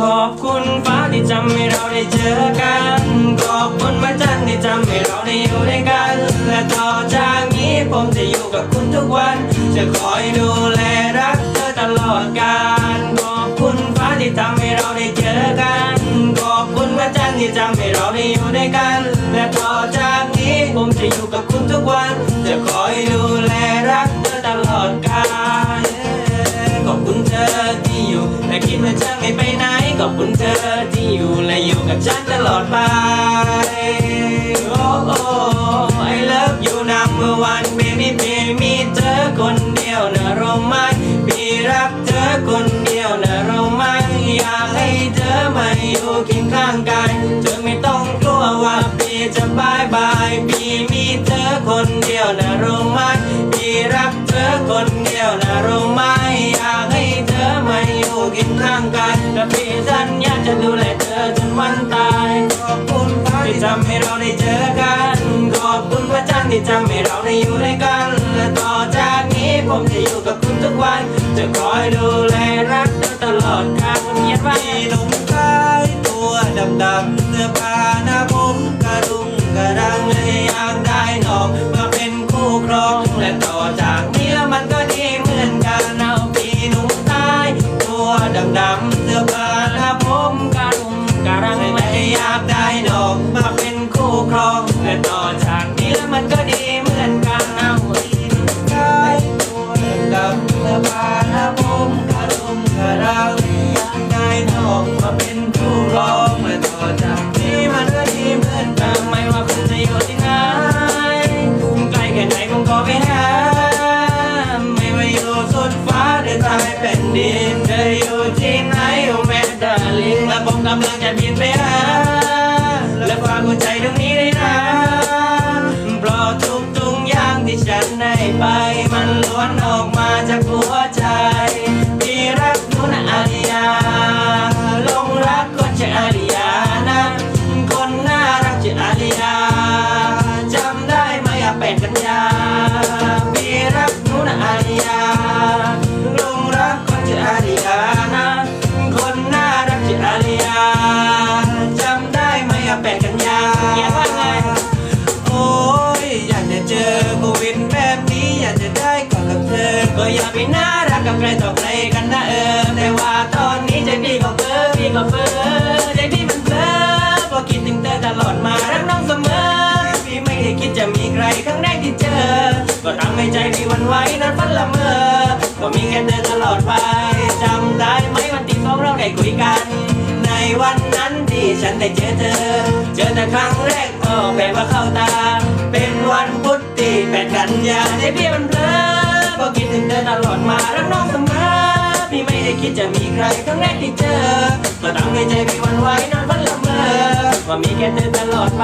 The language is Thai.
ขอบคุณฟ้าที่ทำให้เราได้เจอกัน ขอบคุณพระจันทร์ที่ทำให้เราได้อยู่ด้วยกัน และต่อจากนี้ผมจะอยู่กับคุณทุกวัน จะคอยดูแลรักเธอตลอดกาล ขอบคุณฟ้าที่ทำให้เราได้เจอกัน ขอบคุณพระจันทร์ที่ทำให้เราได้อยู่ด้วยกัน และต่อจากนี้ผมจะอยู่กับคุณทุกวัน จะคอยดูแล อยู่และอยู่กับฉันตลอดไป โอ้โอ้ I love you number one baby baby เธอคนเดียวนะรู้ไหมพี่รักเธอคนเดียวนะรู้ไหมอยากให้เธอมาอยู่เคียงข้างกายเธอไม่ต้องกลัวว่าพี่จะบายบายพี่ ที่ทำให้เราได้อยู่ด้วยกัน และต่อจากนี้ผมจะอยู่กับคุณทุกวัน จะคอยดูแลรักเธอตลอดกาลเงียบว่ามีหนุ่มชายตัวดำดำเสื้อผ้าหน้าผมกระดุมกระดังเลยอยากได้น้องมาเป็นคู่ครอง และต่อจากนี้แล้วมันก็ดีเหมือนกันเอาพี่หนุ่มตายตัวดำดำเสื้อผ้าหน้าผมกระดุมกระรังและอยากได้น้องมาเป็นคู่ครอง ผมก ก็อย่น่ารักกับใครต่อใครกันนะเออ แต่ว่าตอนนี้ใจพี่ก็เพ้อพี่ก็เพ้อใจพี่มันเพ้อเพราะคิดถึงเธอตลอดมารักน้องเสมอ พี่ไม่ได้คิดจะมีใครครั้งแรกที่เจอ ก็ทำให้ใจพี่วันไหวนั้นฝันละเมอ ก็มีแค่เธอตลอดไปจำได้ไหมวันที่สองเราได้คุยกัน ในวันนั้นที่ฉันได้เจอเธอ เจอแต่ครั้งแรกก็แบบว่าเข้าตา เป็นวันพุธที่แปดกันยาใจพี่มันเพลอ พราะคิดถึงเธอตลอดมารักน้องเสมอพี่ไม่ได้คิดจะมีใครครั้งแรกที่เจอก็ทำให้ใจพี่วันไหวนอนฝันละเมอว่ามีแค่เธอตลอดไป